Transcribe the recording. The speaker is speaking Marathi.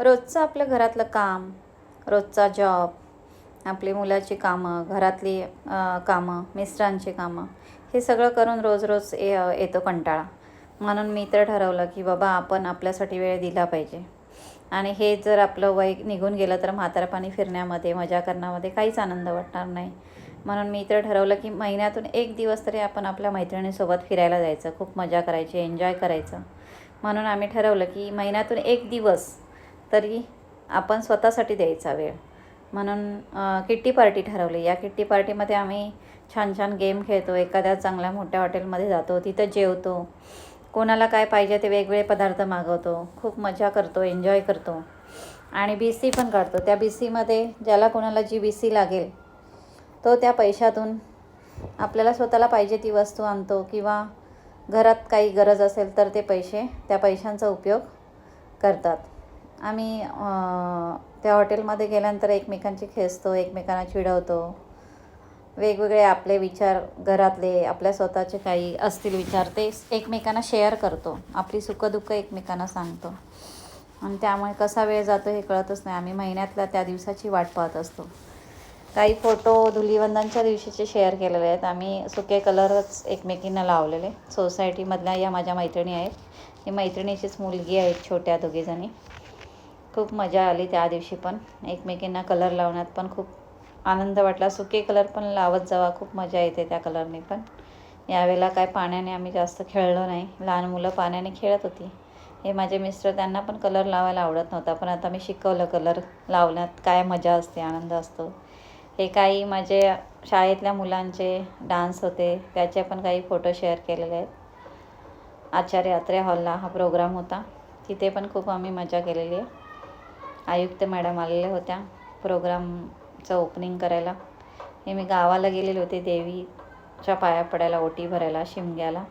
रोजचं आपलं घरातलं काम रोजचा जॉब आपली मुलाची कामं घरातली कामं मिस्टरांची कामं हे सगळं करून रोज रोज ये येतो कंटाळा. म्हणून मी तर ठरवलं की बाबा आपण आपल्यासाठी वेळ दिला पाहिजे. आणि हे जर आपलं वय निघून गेलं तर म्हातारपाणी फिरण्यामध्ये मजा करण्यामध्ये काहीच आनंद वाटणार नाही. म्हणून मी तर ठरवलं की महिन्यातून एक दिवस तरी आपण आपल्या मैत्रिणीसोबत फिरायला जायचं खूप मजा करायची एन्जॉय करायचं. म्हणून आम्ही ठरवलं की महिन्यातून एक दिवस तरी आपण स्वतःसाठी द्यायचा वेळ. म्हणून किट्टी पार्टी ठरवली. या किट्टी पार्टीमध्ये आम्ही छान छान गेम खेळतो. एखाद्या चांगल्या मोठ्या हॉटेलमध्ये जातो तिथं जेवतो. कोणाला काय पाहिजे ते वेगवेगळे पदार्थ मागवतो. खूप मजा करतो एन्जॉय करतो. आणि बी सी पण काढतो. त्या बी सीमध्ये ज्याला कोणाला जी बी सी लागेल तो त्या पैशातून आपल्याला स्वतःला पाहिजे ती वस्तू आणतो किंवा घरात काही गरज असेल तर ते पैसे त्या पैशांचा उपयोग करतात. आम्ही त्या हॉटेलमध्ये गेल्यानंतर एकमेकांची खेचतो एकमेकांना चिडवतो. वेगवेगळे आपले विचार घरातले आपल्या स्वतःचे काही असतील विचार ते एकमेकांना शेअर करतो. आपली सुखदुःख एकमेकांना सांगतो. आणि त्यामुळे कसा वेळ जातो हे कळतच नाही. आम्ही महिन्यातल्या त्या दिवसाची वाट पाहत असतो. काही फोटो धुलीवंदनच्या दिवशीचे शेअर केलेले आहेत. आम्ही सुके कलरच एकमेकींना लावलेले. सोसायटीमधल्या या माझ्या मैत्रिणी आहेत. ही मैत्रिणीचीच मुलगी आहेत छोट्या दोघीजणी. खूप मजा आली त्या दिवशी पण. एकमेकींना कलर लावण्यात पण खूप आनंद वाटला. सुके कलर पण लावत जावा खूप मजा येते त्या कलरने पण. यावेळेला काय पाण्याने आम्ही जास्त खेळलो नाही. लहान मुलं पाण्याने खेळत होती. हे माझे मिस्टर त्यांना पण कलर लावायला आवडत नव्हता पण आता मी शिकवलं कलर लावण्यात. काय मजा असते आनंद असतो. हे काही माझे शाळेतल्या मुलांचे डान्स होते त्याचे पण काही फोटो शेअर केलेले आहेत. आचार्य अत्रे हॉलला हा प्रोग्राम होता. तिथे पण खूप आम्ही मजा केलेली आहे. आयुक्त मॅडम आलेल्या होत्या प्रोग्रामचं ओपनिंग करायला. हे मी गावाला गेलेले होते देवीच्या पाया पडायला ओटी भरायला शिमग्याला.